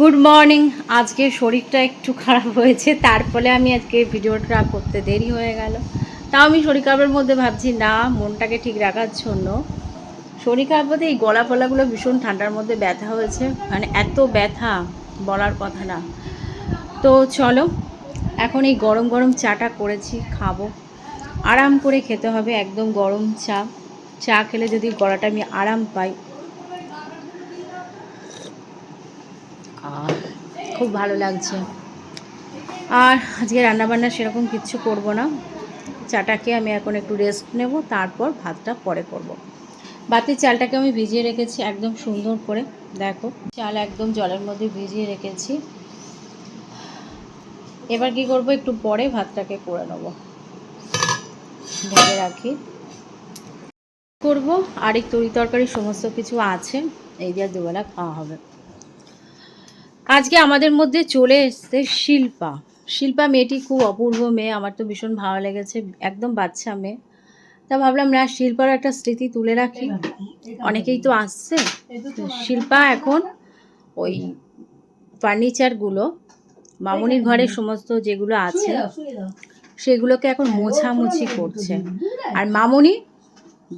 Good morning আজকে শরীরটা একটু খারাপ হয়েছে, তার ফলে আমি আজকে ভিডিওটা করতে দেরি হয়ে গেল। তাও আমি শরীর খারাপের মধ্যে ভাবছি, না, মনটাকে ঠিক রাখার জন্য। শরীর খারাপ বলতে এই গলা ফলাগুলো ভীষণ ঠান্ডার মধ্যে ব্যথা হয়েছে। মানে এত ব্যথা বলার কথা না। তো চলো, এখন এই গরম গরম চাটা করেছি, খাব। আরাম করে খেতে হবে, একদম গরম চা। চা খেলে যদি গলাটা আমি আরাম পাই খুব ভালো লাগছে। আর আজকে রান্নাবান্না সেরকম কিচ্ছু করব না। চাটাকে আমি এখন একটু রেস্ট নেব, তারপর ভাতটা পরে করব। বাতির চালটাকে আমি ভিজিয়ে রেখেছি একদম সুন্দর করে। দেখো, চাল একদম জলের মধ্যে ভিজিয়ে রেখেছি। এবার কি করব, একটু পরে ভাতটাকে করে নেব। ঢেকে রাখি। করব আর এই তরি তরকারি, সমস্ত কিছু আছে। এই দিয়ে দুবেলা খাওয়া হবে। আজকে আমাদের মধ্যে চলে এসছে শিল্পা। শিল্পা মেয়েটি খুব অপূর্ব মেয়ে, আমার তো ভীষণ ভালো লেগেছে, একদম বাচ্চা মেয়ে। তা ভাবলাম, না, শিল্পার একটা স্মৃতি তুলে রাখি। অনেকেই তো আসছে। শিল্পা এখন ওই ফার্নিচারগুলো মামুনির ঘরে সমস্ত যেগুলো আছে, সেগুলোকে এখন মোছামুছি করছে। আর মামুনি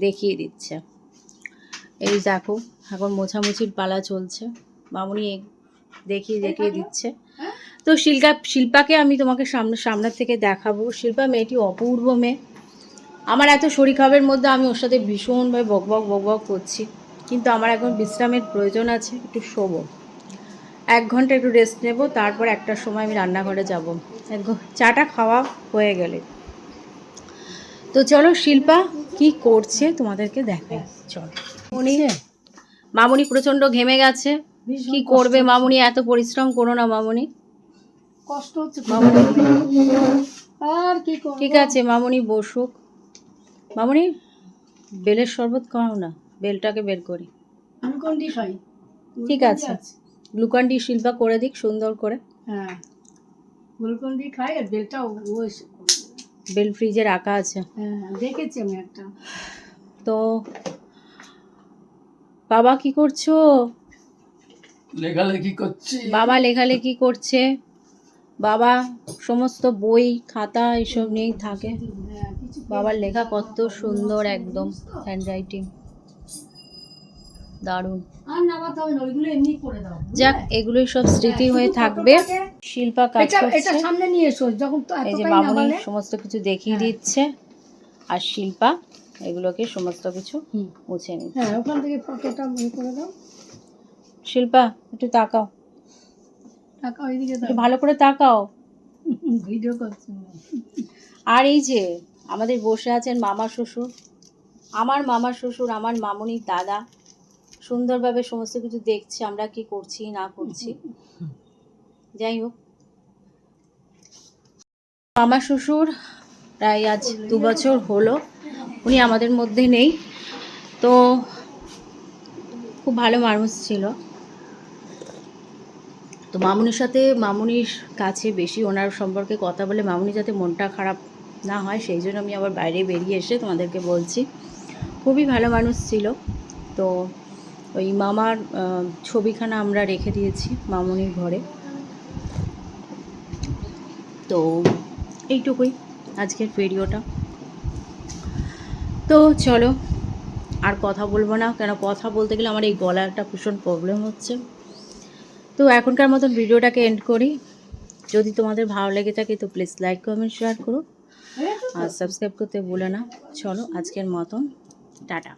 দেখিয়ে দিচ্ছে। এই দেখো, এখন মোছামুছির পালা চলছে। মামুনি দেখিয়ে দেখিয়ে দিচ্ছে। তো শিল্পা শিল্পাকে আমি তোমাকে সামনে সামনের থেকে দেখাবো। শিল্পা মেয়েটি অপূর্ব মেয়ে। আমার এত শরীর খারাপের মধ্যে আমি ওর সাথে ভীষণভাবে বকবক বকবক করছি। কিন্তু আমার এখন বিশ্রামের প্রয়োজন আছে একটু শোবো। এক ঘণ্টা একটু রেস্ট নেব তারপর একটার সময় আমি রান্নাঘরে যাব। এক চাটা খাওয়া হয়ে গেলে। তো চলো শিল্পা কি করছে তোমাদেরকে দেখাই। চলো। মামুনি মামুনি প্রচণ্ড ঘেমে গেছে। কি করবে মামুনি? এত পরিশ্রম করো না মামুনি। কষ্ট হচ্ছে আর কি করব? ঠিক আছে মামুনি বসুক। মামুনি বেলের শরবত খাও না। বেলটাকে বের করি। ঠিক আছে। গ্লুকন ডি শিল্পা করে দিক সুন্দর করে। হ্যাঁ। খাই আর বেলটা। বেল ফ্রিজে রাখা আছে। হ্যাঁ, দেখেছি আমি একটা। তো বাবা কি করছ? লেখালেখি করছি। বাবা লেখালেখি করছে। বাবা সমস্ত বই খাতা এসব নিয়েই থাকে। বাবার লেখা কত সুন্দর একদম হ্যান্ডরাইটিং দারুণ। যাক এগুলোই সব স্মৃতি হয়ে থাকবে। শিল্পা কাজ করছে। সামনে নিয়ে এসো যখন এই যে এতটাই মামুনি সমস্ত কিছু দেখিয়ে হ্যাঁ। দিচ্ছে। আর শিল্পা? এগুলোকে সমস্ত কিছু মুছে নিচ্ছে হ্যাঁ ওখান থেকে ফটোটা ইয়ে করে দাও। শিল্পা একটু তাকাও। টাকা ওইদিকে একটু দাও ভালো করে তাকাও। ভিডিও করছি আর এই যে আমাদের বসে আছেন মামা শ্বশুর। আমার মামা শ্বশুর আমার মামুনির দাদা। সুন্দরভাবে সমস্ত কিছু দেখছে আমরা কি করছি না করছি। যাই হোক। মামা শ্বশুর প্রায় আজ দু বছর হলো। উনি আমাদের মধ্যে নেই। তো খুব ভালো মানুষ ছিল। তো মামুনির সাথে মামুনির কাছে বেশি ওনার সম্পর্কে কথা বলে মামুনি যাতে মনটা খারাপ না হয়, সেই জন্য আমি আবার বাইরে বেরিয়ে এসে তোমাদেরকে বলছি। খুবই ভালো মানুষ ছিল। তো ওই মামার ছবিখানা আমরা রেখে দিয়েছি মামুনির ঘরে। তো এইটুকুই আজকের ভিডিওটা তো চলো, আর কথা বলব না। কেন, কথা বলতে গেলে আমার এই গলা একটা ভীষণ প্রবলেম হচ্ছে। তো এখনকার মতন ভিডিওটাকে এন্ড করি। যদি তোমাদের ভালো লেগে থাকে, তো প্লিজ লাইক কমেন্ট শেয়ার করো। আর সাবস্ক্রাইব করতে ভুলো না। চলো, আজকের মতন। টাটা।